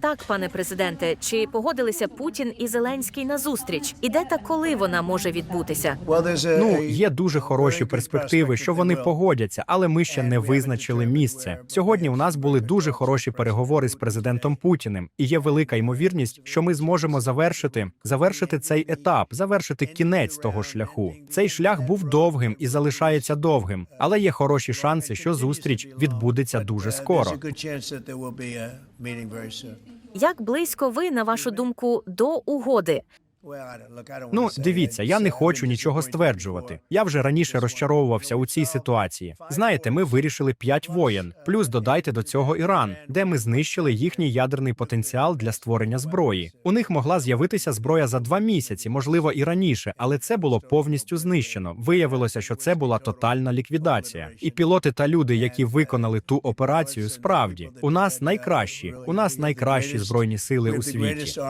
Так, пане президенте, чи погодилися Путін і Зеленський на зустріч? І де та коли вона може відбутися? Ну, є дуже хороші перспективи, що вони погодяться, але ми ще не визначили місце. Сьогодні у нас були дуже хороші переговори з президентом Путіним, і є велика ймовірність, що ми зможемо завершити завершити цей етап, завершити кінець того шляху. Цей шлях був довгим і залишається довгим, але є хороші шанси, що зустріч відбудеться дуже скоро. Як близько ви, на вашу думку, до угоди? Ну, дивіться, я не хочу нічого стверджувати. Я вже раніше розчаровувався у цій ситуації. Знаєте, ми вирішили п'ять воєн. Плюс додайте до цього Іран, де ми знищили їхній ядерний потенціал для створення зброї. У них могла з'явитися зброя за два місяці, можливо, і раніше, але це було повністю знищено. Виявилося, що це була тотальна ліквідація. І пілоти та люди, які виконали ту операцію, справді у нас найкращі. У нас найкращі збройні сили у світі.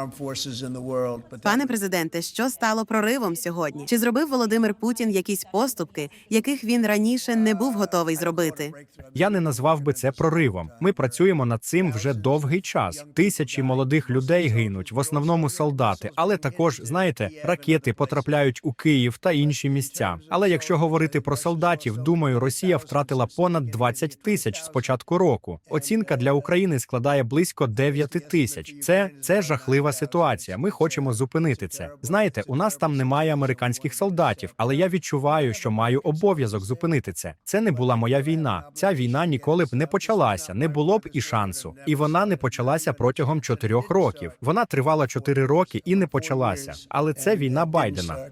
Пане президенте, що стало проривом сьогодні? Чи зробив Володимир Путін якісь поступки, яких він раніше не був готовий зробити? Я не назвав би це проривом. Ми працюємо над цим вже довгий час. Тисячі молодих людей гинуть, в основному солдати, але також знаєте, ракети потрапляють у Київ та інші місця. Але якщо говорити про солдатів, думаю, Росія втратила понад 20 тисяч з початку року. Оцінка для України складає близько 9 тисяч. Це це жахлива ситуація. Ми хочемо зупинити це. Знаєте, у нас там немає американських солдатів, але я відчуваю, що маю обов'язок зупинити це. Це не була моя війна. Ця війна ніколи б не почалася, не було б і шансу. І вона не почалася протягом чотирьох років. Вона тривала чотири роки і не почалася. Але це війна Байдена.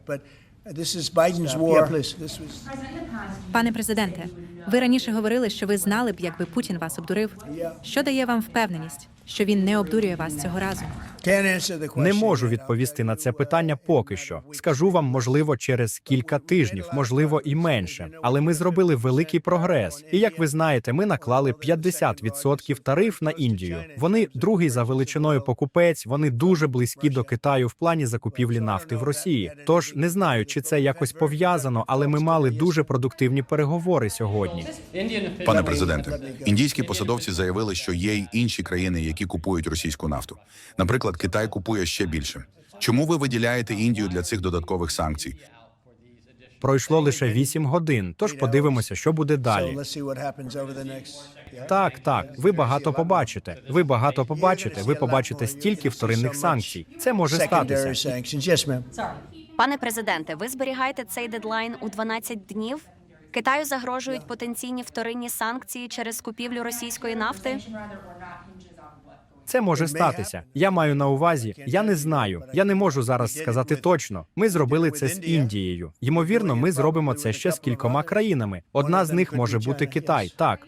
Пане президенте, ви раніше говорили, що ви знали б, якби Путін вас обдурив. Що дає вам впевненість, що він не обдурює вас цього разу? Не можу відповісти на це питання поки що. Скажу вам, можливо, через кілька тижнів, можливо, і менше. Але ми зробили великий прогрес. І як ви знаєте, ми наклали 50% тариф на Індію. Вони другий за величиною покупець. Вони дуже близькі до Китаю в плані закупівлі нафти в Росії. Тож не знаю, чи це якось пов'язано, але ми мали дуже продуктивні переговори сьогодні. Пане президенте, індійські посадовці заявили, що є й інші країни, які купують російську нафту. Наприклад, Китай купує ще більше. Чому ви виділяєте Індію для цих додаткових санкцій? Пройшло лише 8 годин. Тож подивимося, що буде далі. Так, так, ви багато побачите. Ви багато побачите. Ви побачите стільки вторинних санкцій. Це може статися. Пане президенте, ви зберігаєте цей дедлайн у 12 днів? Китаю загрожують потенційні вторинні санкції через купівлю російської нафти. Це може статися. Я маю на увазі. Я не знаю. Я не можу зараз сказати точно. Ми зробили це з Індією. Ймовірно, ми зробимо це ще з кількома країнами. Одна з них може бути Китай. Так,